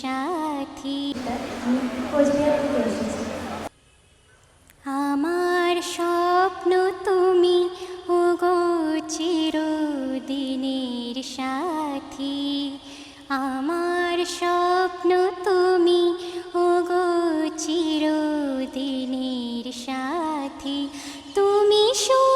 সাথী। আমার স্বপ্ন তুমি, ওগো চিরদিনের সাথী। আমার স্বপ্ন তুমি, ওগো চিরদিনের সাথী। তুমি শো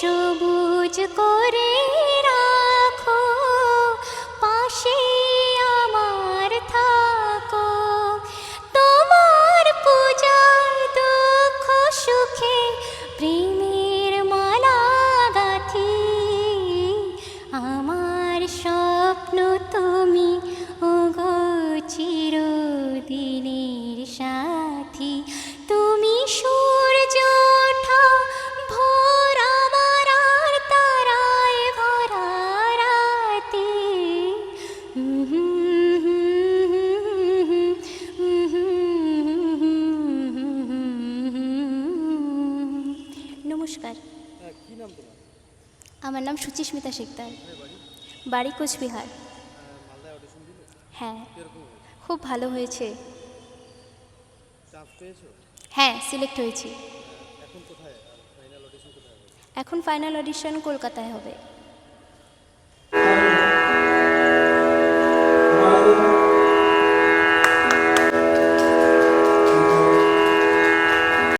সবুজ করে নমস্কার। আমার নাম সুচিস্মিতা শিকদার বাড়ি কোচবিহার। হ্যাঁ, খুব ভালো হয়েছে। হ্যাঁ সিলেক্ট হয়েছি। এখন ফাইনাল অডিশন কলকাতায় হবে।